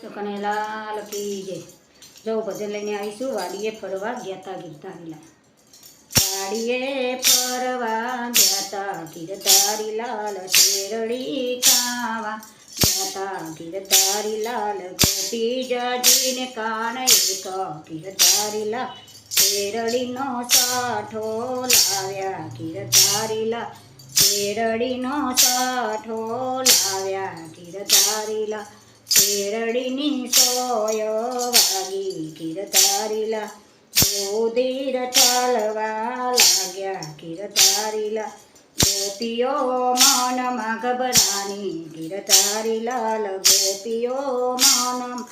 તો કને લાલ કી જય જો ભજન લઈને આવીશું, વાડીએ ફરવા ગયા ગીરતા રીલા વાડીએ ફરવા ગયા તા ગીરધારી લાલ શેરડી કાવા ગયા તા ગીરધારી લાલ ગોપી જાજીને કાન એક ગીરધારી લાલ શેરડીનો સાઠો લાવ્યા. ગીરધારી લાલ શેરડીનો સાઠો લાવ્યા. ગીરધારીલા શેરડીની સોય વાગી ગીરધારીલા. ગોધીર ચાલવા લાગ્યા ગીરધારીલા. ગોપીઓ મનમાં ગભરાની ગીરધારીલાલ ગોપીઓ માનમ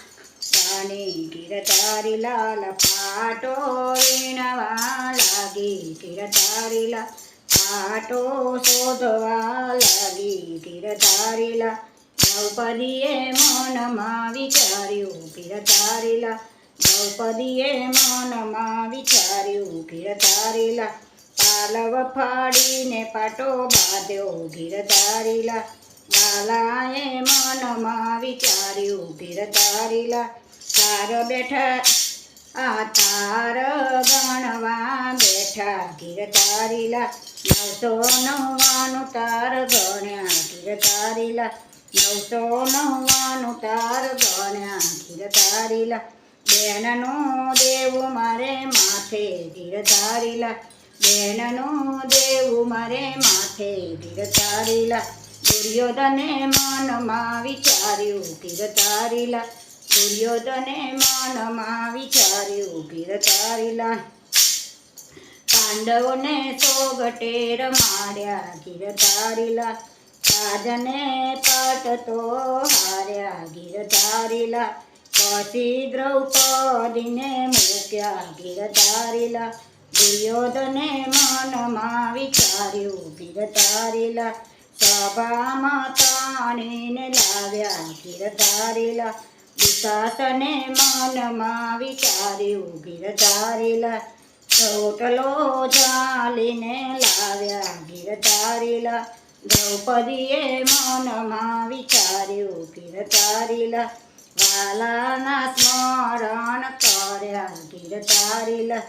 રાણી ગીરધારીલાલ પાટો વીણવા લાગી ગીરધારીલા. પાટો શોધવા લાગી ગીરધારીલા. દ્રૌપદીએ મનમાં વિચાર્યું ગીરધારીલા દ્રૌપદીએ મનમાં વિચાર્યું ગીરધારીલા પાલવ ફાડીને પાટો બાંધ્યો ગીરધારીલા વાલાએ મનમાં વિચાર્યું ગીરધારીલા તાર બેઠા, આ તાર ગણવા બેઠા ગીરધારીલા નવસો નવ્વાણું તાર ગણ્યા ગીરધારીલા નવસો નવ્વાણું તાર ગણ્યા ગીરધારીલા બેનનો દેવું મારે માથે ધીર ગીરધારીલા બેનનો દેવું મારે માથે ગીરધારીલા દુર્યોધને મનમાં વિચાર્યું ગીરધારીલા દુર્યોધને મનમાં વિચાર્યું ગીરધારીલા પાંડવોને સોગટે રમાડ્યા ગીરધારીલા રાજને પટતો હાર્યા ગીરધારીલા. પછી દ્રૌપદીને મૂક્યા ગીરધારીલા. દુર્યોધને મનમાં વિચાર્યું ગીરધારીલા. સભામાં તાણીને લાવ્યા ગીરધારીલા. દુશાસને મનમાં વિચાર્યું ગીરધારીલા. ચોટલો ચાલીને લાવ્યા ગીરધારીલા. દ્રૌપદીએ મનમાં વિચાર્યું ગીરતારીલા વાલાના સ્મરણ કર્યા ગીરતારીલા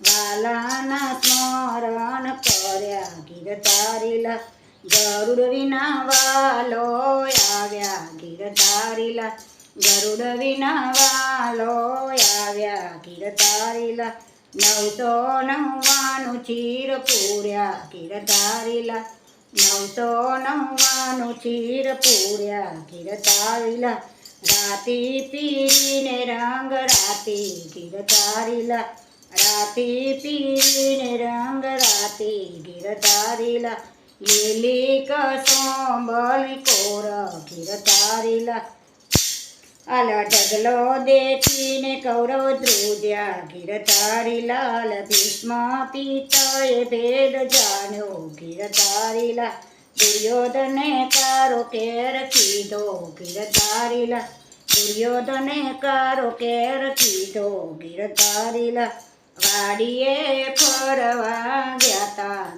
વાલાના સ્મરણ કર્યા ગીરતારીલા ગરુડ વિના વાલો આવ્યા ગીરતારીલા ગરુડ વિના વાલો આવ્યા નવ નવસો નવ્વાનું ચીર પૂર્યા, ગીરધારીલા નવસો નવ્વાણું ચીર પૂર્યા, ગીરતારીલા. રાતી પીરીને રંગ, રાતી ગીરતારીલા. રાતી પીરીને રંગ, રાતી ગીરતારીલા. લીલી કસોંબલ કોર ગીરધારીલા આલા ઢગલો દેખીને કૌરવ ધ્રુજ્યા ગીરધારી લાલ ભીષ્મ પિતાએ ભેદ જાણ્યો. ગીરધારીલા દુર્યોધને કારો કેર કીધો. ગીરધારીલા દુર્યોધને કારો કેર કીધો. ગીરધારીલા વાડીએ ફરવા ગયા તા.